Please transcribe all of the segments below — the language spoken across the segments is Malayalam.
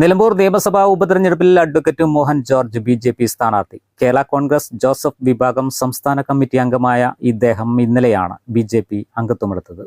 നിലമ്പൂർ നിയമസഭാ ഉപതെരഞ്ഞെടുപ്പിൽ advocate Mohan George B J P സ്ഥാനാർത്ഥി. കേരള കോൺഗ്രസ് ജോസഫ് വിഭാഗം സംസ്ഥാന കമ്മിറ്റി അംഗമായ ഇദ്ദേഹം ഇന്നലെയാണ് ബി ജെ പി അംഗത്വമെടുത്തത്.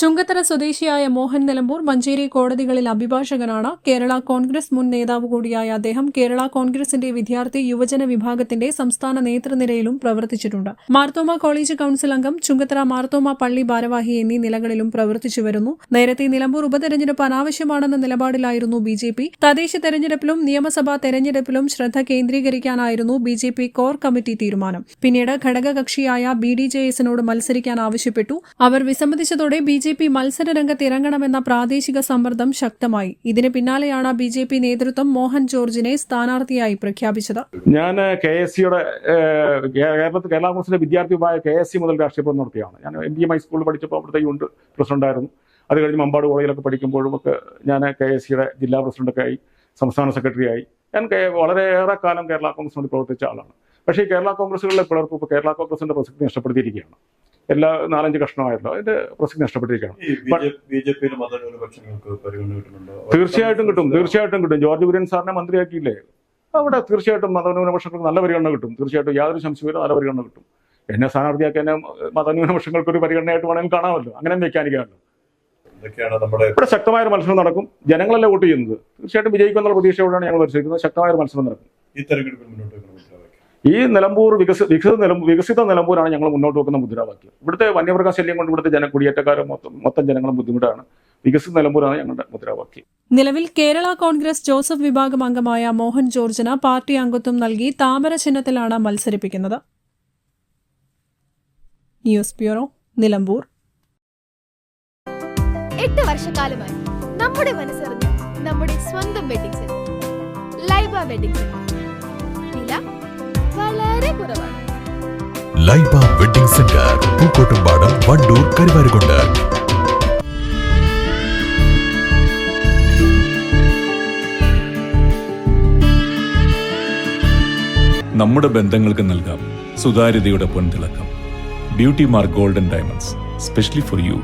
ചുങ്കത്തറ സ്വദേശിയായ മോഹൻ നിലമ്പൂർ മഞ്ചേരി കോടതികളിൽ അഭിഭാഷകനാണ് കേരള കോൺഗ്രസ് മുൻ നേതാവ് കൂടിയായ അദ്ദേഹം കേരള കോൺഗ്രസിന്റെ വിദ്യാർത്ഥി യുവജന വിഭാഗത്തിന്റെ സംസ്ഥാന നേതൃനിരയിലും പ്രവർത്തിച്ചിട്ടുണ്ട്. മാർത്തോമ കോളേജ് കൌൺസിൽ അംഗം ചുങ്കത്തറ മാർത്തോമ പള്ളി ഭാരവാഹി എന്നീ നിലകളിലും പ്രവർത്തിച്ചു വരുന്നു. നേരത്തെ നിലമ്പൂർ ഉപതെരഞ്ഞെടുപ്പ് അനാവശ്യമാണെന്ന നിലപാടിലായിരുന്നു ബി ജെ പി. തദ്ദേശ തെരഞ്ഞെടുപ്പിലും നിയമസഭാ തെരഞ്ഞെടുപ്പിലും ശ്രദ്ധ കേന്ദ്രീകരിക്കാനായിരുന്നു B J P core committee തീരുമാനം. പിന്നീട് ഘടകകക്ഷിയായ ബി ഡി ജെ എസിനോട് മത്സരിക്കാൻ ആവശ്യപ്പെട്ടു. അവർ വിസമ്മതിച്ചതോടെ ബി ജെ പി മത്സരരംഗത്ത് ഇറങ്ങണമെന്ന പ്രാദേശിക സമ്മർദ്ദം ശക്തമായി. ഇതിന് പിന്നാലെയാണ് ബി ജെ പി നേതൃത്വം മോഹൻ ജോർജിനെ സ്ഥാനാർത്ഥിയായി പ്രഖ്യാപിച്ചത്. ഞാൻ കെ എസ് സിയുടെ കേരളത്തിൽ കേരള കോൺഗ്രസിന്റെ വിദ്യാർത്ഥി ഉപായ കെ എസ് സി മുതൽ രാഷ്ട്രീയ നടത്തിയാണ് ഞാൻ എം ബി എം ഹൈസ്കൂളിൽ പഠിച്ചപ്പോൾ അവിടുത്തെ യൂണിറ്റ് പ്രസിഡന്റായിരുന്നു. അത് കഴിഞ്ഞ് മമ്പാട് കോളേജിലൊക്കെ പഠിക്കുമ്പോഴും ഒക്കെ ഞാൻ കെ എസ് സിയുടെ ജില്ലാ പ്രസിഡന്റൊക്കെ ആയി സംസ്ഥാന സെക്രട്ടറി ആയി. ഞാൻ വളരെയേറെ കാലം കേരള കോൺഗ്രസ് വേണ്ടി പ്രവർത്തിച്ച ആളാണ്. പക്ഷേ കേരള കോൺഗ്രസുകളിലെ പിളർപ്പ് ഇപ്പോൾ കേരള കോൺഗ്രസിന്റെ പ്രസക്തി നഷ്ടപ്പെടുത്തിയിരിക്കുകയാണ്. എല്ലാ നാലഞ്ച് കഷ്ണമായല്ലോ. അതിന്റെ പ്രസക്തി നഷ്ടപ്പെട്ടിരിക്കുകയാണ്. ഈ ബി ജെ പിയിലെ മതന്യൂനപക്ഷങ്ങൾക്ക് തീർച്ചയായിട്ടും കിട്ടും. തീർച്ചയായിട്ടും കിട്ടും. ജോർജ് കുര്യൻ സാറിനെ മന്ത്രിയാക്കിയില്ലേ? അവിടെ തീർച്ചയായിട്ടും മതന്യൂനപക്ഷങ്ങൾക്ക് നല്ല പരിഗണന കിട്ടും. തീർച്ചയായിട്ടും യാതൊരു സംശയമില്ല നല്ല പരിഗണന കിട്ടും. എന്നെ സ്ഥാനാർത്ഥിയാക്കി എന്നെ മതന്യൂനപക്ഷങ്ങൾക്ക് ഒരു പരിഗണനയായിട്ട് വേണമെങ്കിൽ കാണാമല്ലോ. അങ്ങനെ വ്യാഖ്യാനിക്കാമല്ലോ ഇവിടെ ശക്തമായ ഒരു മത്സരം നടക്കും. ജനങ്ങളല്ലേ വോട്ട് ചെയ്യുന്നത്? തീർച്ചയായിട്ടും വിജയിക്കുമെന്നുള്ള പ്രതീക്ഷയോടെയാണ് ഞങ്ങൾ മത്സരിക്കുന്നത്. ശക്തമായ ഒരു മത്സരം നടക്കും. ഈ തെരഞ്ഞെടുപ്പിൽ മുന്നോട്ട് ഈ നിലമ്പൂർ വികസ വികസിത നിലമ്പൂർ വികസിത നിലമ്പൂരാണ് ഞങ്ങൾ മുന്നോട്ട് വെക്കുന്ന മുദ്രാവാക്യം. ഇവിടുത്തെ വന്യമൃഗ ശല്യം കൊണ്ട് ഇവിടുത്തെ ജന കുടിയേറ്റക്കാരും മൊത്തം മൊത്തം ജനങ്ങളും ബുദ്ധിമുട്ടാണ്. വികസിത നിലമ്പൂരാണ് ഞങ്ങളുടെ മുദ്രാവാക്യം. നിലവിൽ കേരള കോൺഗ്രസ് ജോസഫ് വിഭാഗം അംഗമായ മോഹൻ ജോർജിന് പാർട്ടി അംഗത്വം നൽകി താമര ചിഹ്നത്തിലാണ് മത്സരിപ്പിക്കുന്നത്. News bureau Nilambur. എട്ട് വർഷക്കാലമായി നമ്മുടെ മനസ്സറിഞ്ഞ നമ്മുടെ സ്വന്തം wedding centre Laiba wedding centre. കുറവാണ് ലൈബ വെഡിംഗ് സെന്റർ പൂക്കോട്ടുംപാടം വണ്ടൂർ കരുവാരുകൊണ്ട്. നമ്മുടെ ബന്ധങ്ങൾക്ക് നൽകാം സുതാര്യതയുടെ പൊൻതിളക്കം. Beauty mark golden diamonds specially for you.